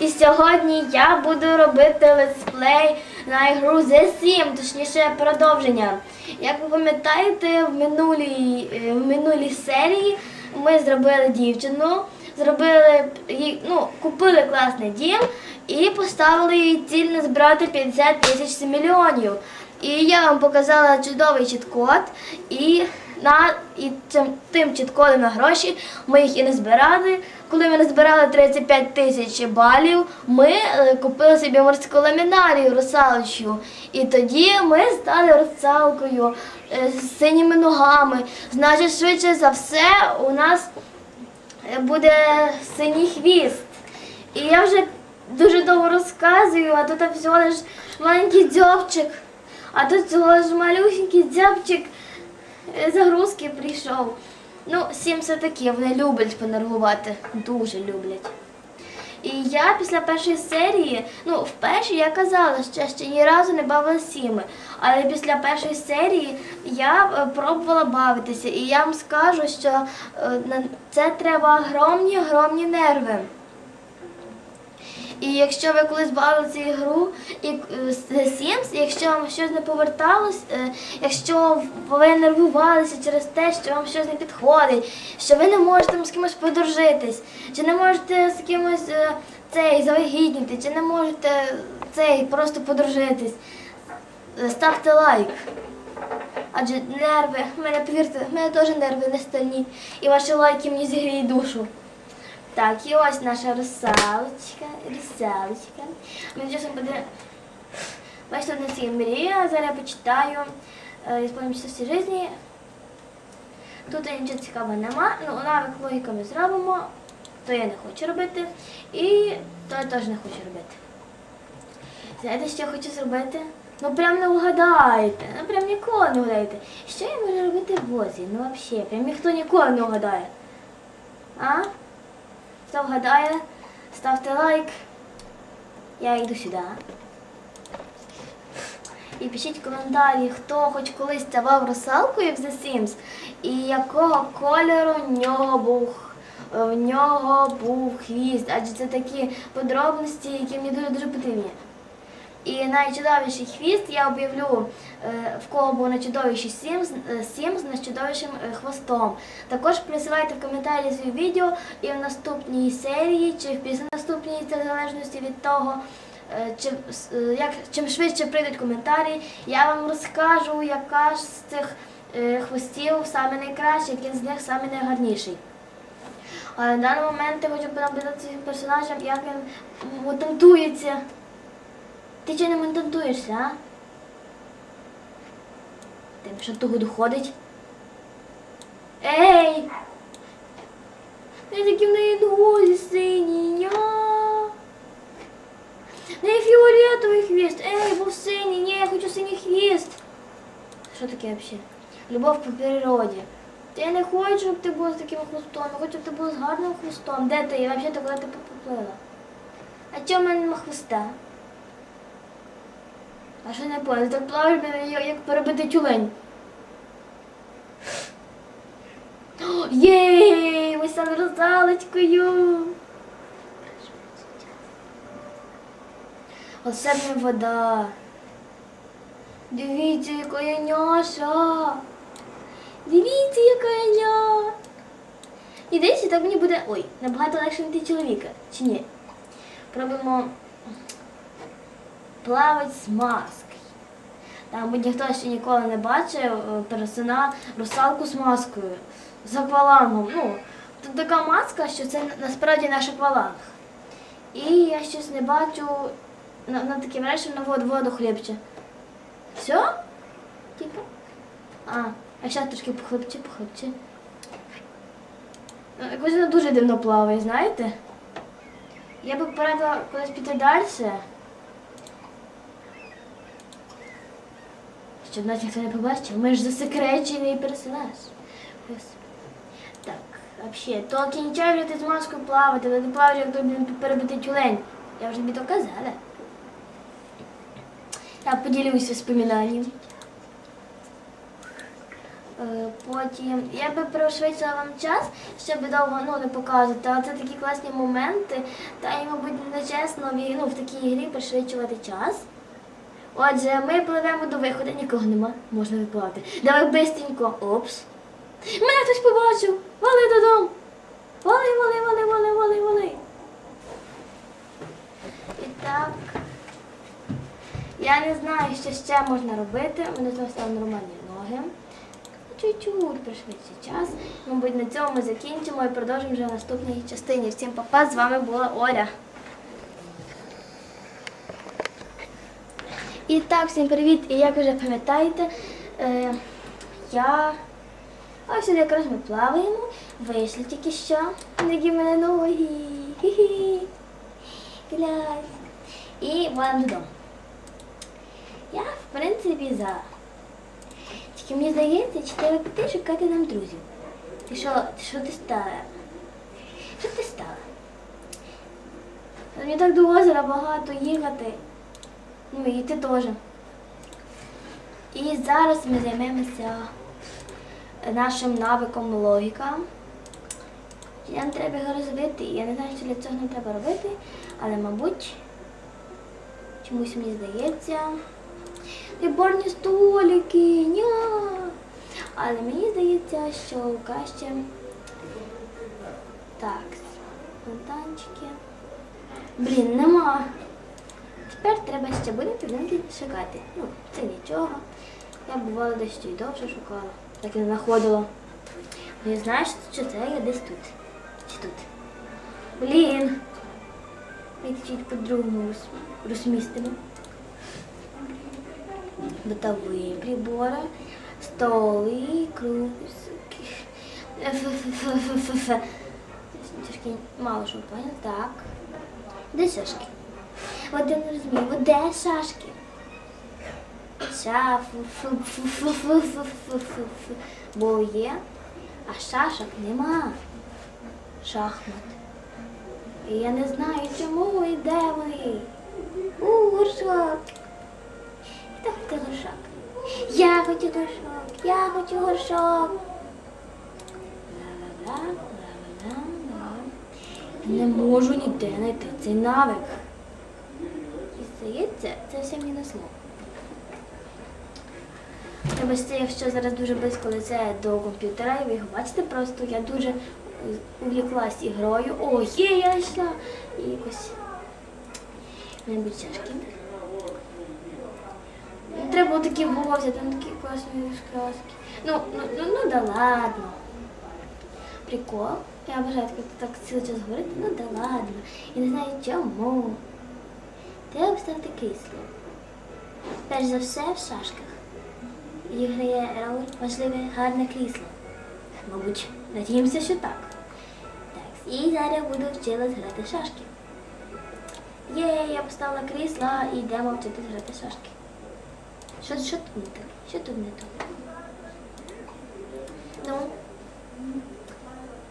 І сьогодні я буду робити летсплей на ігру The Sim, точніше продовження. Як ви пам'ятаєте, в минулій, е, в минулій серії ми зробили дівчину, зробили ну, купили класний дім і поставили їй ціль назбирати 50 тисяч мільйонів. І я вам показала чудовий чіт-код, і на і цим тим чіт-кодом на гроші ми їх і не збирали. Коли ми не збирали 35 тисяч балів, ми е, купили собі морську ламінарію русалочку. І тоді ми стали русалкою е, з синіми ногами. Значить, швидше за все, у нас е, буде синій хвіст. І я вже дуже довго розказую, а тут всього лиш маленький дзьобчик, а тут всього лиш малюсенький дзьобчик е, загрузки прийшов. Ну, сім все таки, вони люблять понервувати, дуже люблять. І я після першої серії, ну, в першій я казала, що ще ні разу не бавила сіми. Але після першої серії я е, пробувала бавитися. І я вам скажу, що е, на це треба огромні, огромні нерви. І якщо ви колись бавили цю ігру і е, Sims, якщо вам щось не поверталось, е, якщо ви нервувалися через те, що вам щось не підходить, що ви не можете з кимось подружитись, чи не можете з кимось е, цей завагітніти, чи не можете цей просто подружитись, ставте лайк. Адже нерви, мене повірте, в мене теж нерви не стальні, і ваші лайки мені зігріють душу. Так, і ось наша русалочка, русалочка. Мені часом буде. Бачите, нас є мрія, зараз я почитаю. Е, Ісполнім всі житті. Тут нічого цікавого нема. Ну, навик логіка ми зробимо. То я не хочу робити. І то я теж не хочу робити. Знаєте, що я хочу зробити? Ну прям не вгадаєте. Ну прям ніколи не вгадаєте. Що я можу робити в возі? Ну взагалі, прям ніхто ніколи не вгадає. А? Хто вгадає, ставте лайк. Я йду сюди. І пишіть коментарі, хто хоч колись ставав русалкою в The Sims, і якого кольору в нього був, в нього був хвіст. Адже це такі подробності, які мені дуже дуже потрібні. І найчудовіший хвіст я об'явлю, е, в кого був найчудовіший Sims, е, Sims з найчудовішим е, хвостом. Також присилайте в коментарі свої відео і в наступній серії, чи в пізнаступній, це в залежності від того, чи, як, чим швидше прийдуть коментарі, я вам розкажу, яка ж з цих хвостів саме найкращий, який з них саме найгарніший. Але на даний момент я хочу понаблюдати цим персонажем, як він мутантується. Ти чого не монтантуєшся, а? Тебе що того доходить? Ей! Не такі в неї нозі сині, ня. В неї фіолетовий хвіст. Ей, був синій, ні, я хочу синій хвіст. Що таке взагалі? Любов по природі. Та я не хочу, щоб ти була з таким хвостом, я хочу, щоб ти була з гарним хвостом. Де ти? І взагалі, куди ти поплила? А чого в мене нема хвоста? А що не понял? Так плаваєш як- перебити тюлень. Єй! Ми стали русалочкою. Оце не вода. Дивіться, яка я няша. Дивіться, яка я ня. І дивіться, так мені буде. Ой, набагато легше знайти чоловіка. Чи ні? Пробуємо плавать з маски. Там ніхто ще ніколи не бачив е, персона русалку з маскою, з аквалангом. Ну, тут така маска, що це насправді наш акваланг. І я щось не бачу на, на таке враження, на воду, воду хлібче. Все? Типу? А, а зараз трошки похлипче, похлипче. Ну, Якось вона дуже дивно плаває, знаєте? Я би порадила кудись піти далі. Щоб нас ніхто не побачив. Ми ж засекречений персонаж. Ось. Так, взагалі, то кінчай вже ти з маскою плавати, але ти плаваєш, як тобі перебити тюлень. Я вже тобі то казала. Я поділюся споминанням. Е, Потім я би пришвидшила вам час, щоб довго ну, не показувати, але це такі класні моменти, та й, мабуть, не чесно в- ну, в такій грі пришвидшувати час. Отже, ми пливемо до виходу, нікого нема, можна випливати. Давай бистренько. Опс. Мене хтось побачив. Вали додому. Вали, вали, вали, вали, вали, вали. І так. Я не знаю, що ще можна робити. У мене там стали нормальні ноги. Чуть-чуть пришвидше час. Мабуть, на цьому ми закінчимо і продовжимо вже в наступній частині. Всім папа, з вами була Оля. І так, всім привіт! І як вже пам'ятаєте, е, я ось сюди якраз ми плаваємо, вийшли тільки що, які в мене ноги. Хі-хі. І валимо додому. Я, в принципі, за. Тільки мені здається, чи треба піти шукати нам друзів. Ти що, ти що ти стала? Що ти стала? Мені так до озера багато їхати. Ну і ти теж. І зараз ми займемося нашим навиком логіка. Нам треба його розвити. Я не знаю, що для цього нам треба робити, але, мабуть, чомусь мені здається. Приборні столики, ня. Але мені здається, що краще. Так, фонтанчики. Блін, нема. Тепер треба ще буде підняти шукати. Ну, це нічого. Я бувало десь ще й довше шукала, так і не знаходила. Ну, я знаю, що це я десь тут. Чи тут. Блін. Ми чуть по-другому роз- розмістимо. Бытовые приборы, столы, кружки. Ф-ф-ф-ф-ф-ф. Трошки мало що понял. Так. Де не розумію, де шашки? Шафу. Бо є, а шашок нема. Шахмат. І я не знаю, чому і де вони. У, горшок. Хто хоче горшок? Я хочу горшок, я хочу горшок. Не можу ніде знайти цей навик. І здається, це все мені на слово. Вибачте, якщо зараз дуже близько лице до комп'ютера, і ви його бачите просто, я дуже е, увліклась ігрою. О, є, я йшла. І якось мабуть чашки. Треба було такі взяти, там такі класні краски. Ну, ну, ну, ну да ладно. Прикол. Я бажаю так, цілий час говорити, ну да ладно. Я не знаю чому. Треба вставити крісло. Перш за все в шашках. І грає роль важливе гарне крісло. Мабуть, надіємося, що так. Так, і зараз буду вчилась грати шашки. Є, я поставила крісло і йдемо вчитись грати шашки. Що, що тут не так? Що тут не так? Ну.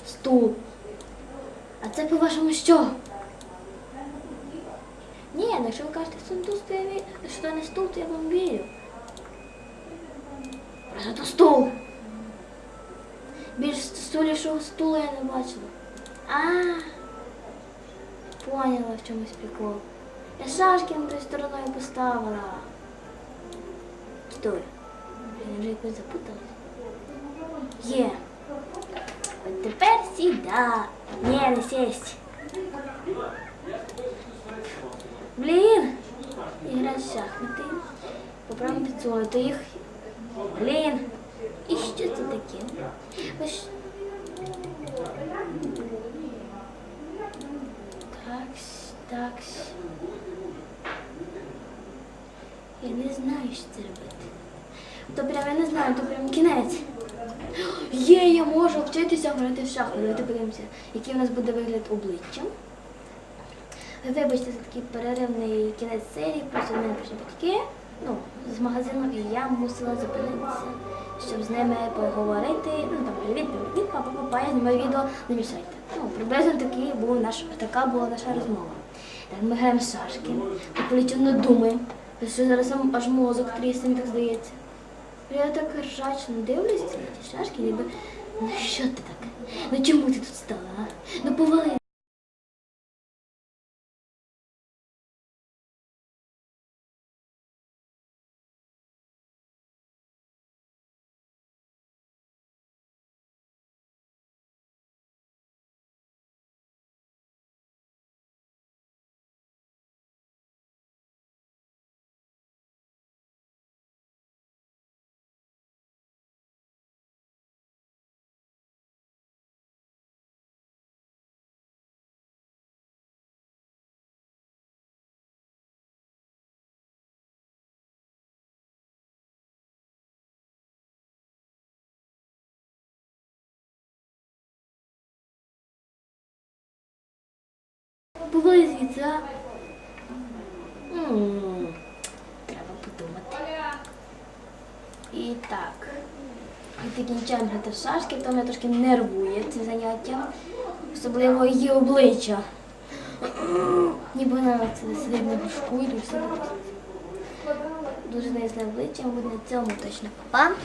Стул. А це по-вашому що? Ні, ну якщо ви кажете, що тут то я ві- що не стул, то я вам вірю. Просто то стул. Більш стулішого стула я не бачила. А, поняла в чомусь прикол. Я шашки на тою стороною поставила. Стой. Я вже якось запуталась. Є. От тепер сіда. Ні, не сесть. Блін. Ігра в шахмати. Поправимо підсунути їх. Блін. І що це таке? Ж- Такс, такс. Я не знаю, що це робити. Прям я не знаю, то прям кінець. Є, я можу вчитися грати в шахи. Давайте подивимося, який у нас буде вигляд обличчя. Вибачте за такий переривний кінець серії, просто в мене прийшли батьки ну, з магазину, і я мусила зупинитися, щоб з ними поговорити. Ну там привіт, привіт, папа, папа, я знімаю відео, не мішайте. Ну, приблизно такий був наш, така була наша розмова. Так, ми граємо в шашки, ми полічно думаємо, що зараз аж мозок трісне, так здається. Я так ржачно дивлюся ті шашки, ніби ну що ти так? Ну чому ти тут стала? а? Ну повали. Звідси, а? М, Треба подумати. І так. Ми закінчаємо грати в шашки, то мене трошки нервує це заняття. Особливо її обличчя. Ніби вона це сидить на бушку і все. Дуже неясне обличчя, буде на цьому точно папа.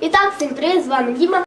І так, всім привіт, з вами Діма.